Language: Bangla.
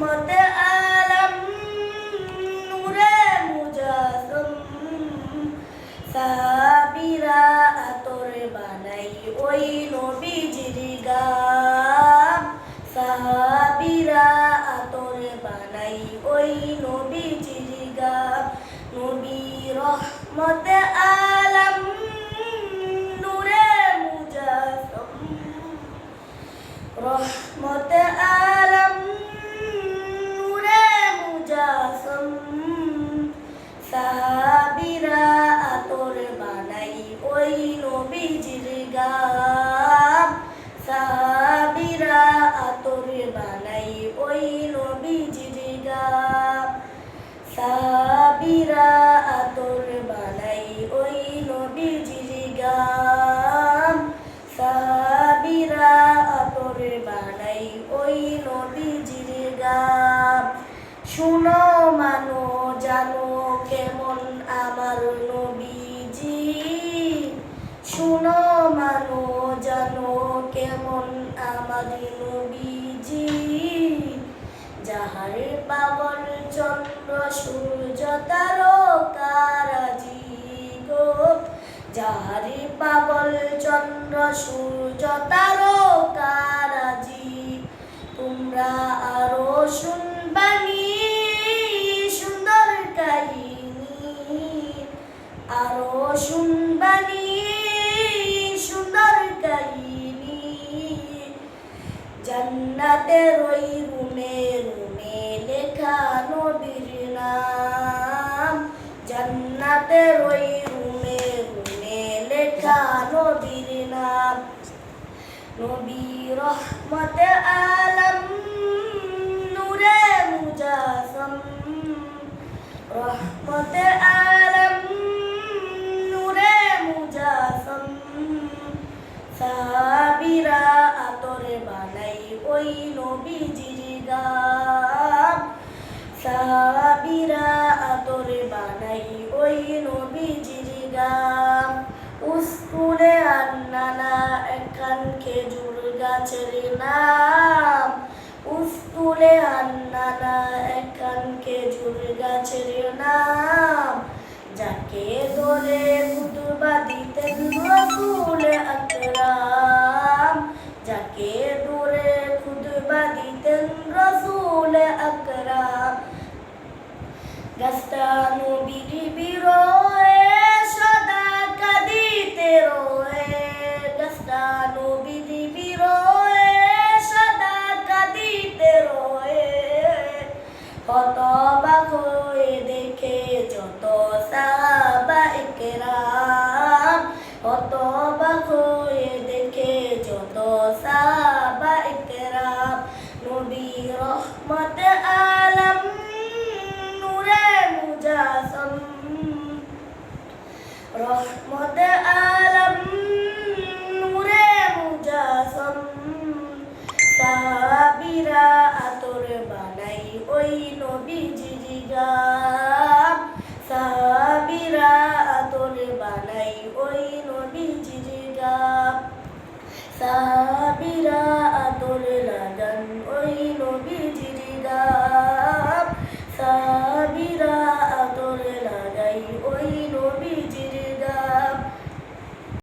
মত আলম নূরে মুজাসম। সাবিরা আতর বানাই ওই নবীজির গাম সাহাবিরা আতর বানাই ওই নবীজির গাম নবী রহমতে ওই নবীজির গাম সাহাবিরা আতর বানাই ওই নবীজির গাম সাহাবিরা আতর বানাই ওই নবীজির গাম সাহাবিরা আতর বানাই ওই নবীজির গাম শুনো মানো, জানো কেমন আমার নবীজি শুনো মানো জানো কেমন আমাদের নবীজি, যাহার পাবন চন্দ্র, সূর্য তারকারাজি গো যাহার পাবন চন্দ্র, সূর্য তারকারাজি তোমরা আরও শুনবানি জান্নাতের ওই রুমে রুমে লেখা নবীর নাম। জান্নাতের ওই রুমে রুমে লেখা নবীর নাম। নবী রহমতে আলম বানাই ওই নবীজির গাম সাহাবিরা আতরে বানাই ওই নবীজির গাম উস্কুলে আন্নানা একান খেজুর গাছের নাম। উস্কুলে আন্নানা একান খেজুর গাছের নাম। যাকে ধরে গাছটা নবীর বিরয়ে সদা কাঁদিতে রয়ে গাছটা নবীর বিরয়ে সদা কাঁদিতে রয়ে হতবাক হয়ে দেখে যত সাহাবা একরাম হতবাক হয়ে দেখে যত সাহাবা একরাম নবী রহমত আলম নূরে মুজাসম রহমত আলম নূরে মুজাসম। সাহাবিরা আতর বানাই ওই নবীজির গাম সাহাবিরা আতর বানাই ওই নবীজির গাম সাহাবিরা